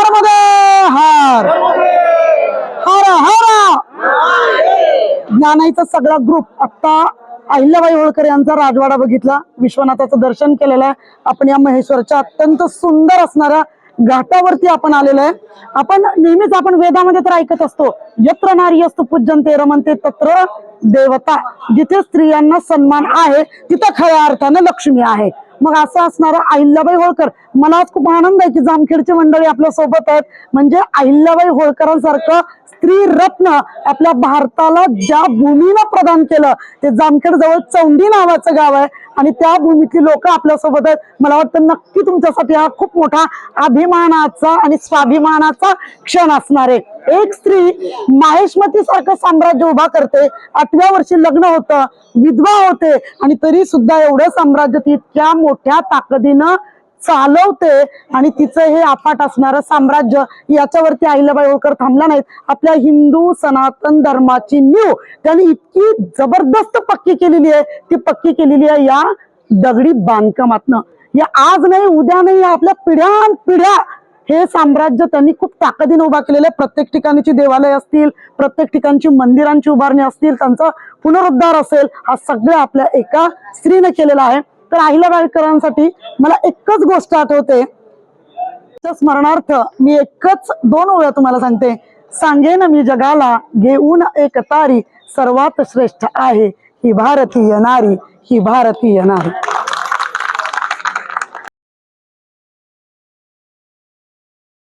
नर्मदे हर. हर हर. ज्ञानाईचा सगळा ग्रुप आता अहिल्याबाई होळकर यांचा राजवाडा बघितला. विश्वनाथाचं दर्शन केलेलं आहे. आपण या महेश्वरच्या अत्यंत सुंदर असणाऱ्या घाटावरती आपण आलेलो आहे. आपण नेहमीच आपण वेदामध्ये तर ऐकत असतो यत्र नारी असतो पूजनते रमनते तत्र देवता. जिथे स्त्रियांना सन्मान आहे तिथं खऱ्या अर्थानं लक्ष्मी आहे. मग असं असणारा अहिल्याबाई होळकर. मला आज खूप आनंद आहे की जामखेडची मंडळी आपल्यासोबत आहेत. म्हणजे अहिल्याबाई होळकरांसारखं स्त्री रत्न आपल्या भारताला ज्या भूमीला प्रदान केलं ते जामखेड जवळ चौंडी नावाचं गाव आहे. आणि त्या भूमीतली लोक आपल्यासोबत आहेत. मला वाटतं नक्की तुमच्यासाठी हा खूप मोठा अभिमानाचा आणि स्वाभिमानाचा क्षण असणार आहे. एक स्त्री माहेशमती सारखं साम्राज्य उभा करते आठव्या वर्षी लग्न होतं विधवा होते आणि तरी सुद्धा एवढं साम्राज्य ती इतक्या मोठ्या ताकदीनं चालवते आणि तिचं हे अफाट असणारं साम्राज्य याच्यावरती अहिल्याबाई होळकर थांबला नाहीत. आपल्या हिंदू सनातन धर्माची न्यू त्यांनी इतकी जबरदस्त पक्की केलेली आहे. ती पक्की केलेली आहे या दगडी बांधकामातनं. या आज नाही उद्या नाही आपल्या पिढ्यान पिढ्या हे साम्राज्य त्यांनी खूप ताकदीने उभा केलेलं आहे. प्रत्येक ठिकाणीची देवालय असतील प्रत्येक ठिकाणची मंदिरांची उभारणी असतील त्यांचा पुनरुद्धार असेल हा सगळं आपल्या एका स्त्रीने केलेला आहे. तर अहिल्याबाईकरांसाठी मला एकच गोष्ट आठवते. स्मरणार्थ मी एकच दोन ओळ्या तुम्हाला सांगते. सांगेन मी जगाला घेऊन एक तारी सर्वात श्रेष्ठ आहे. ही भारतीय नारी ही भारतीय नारी.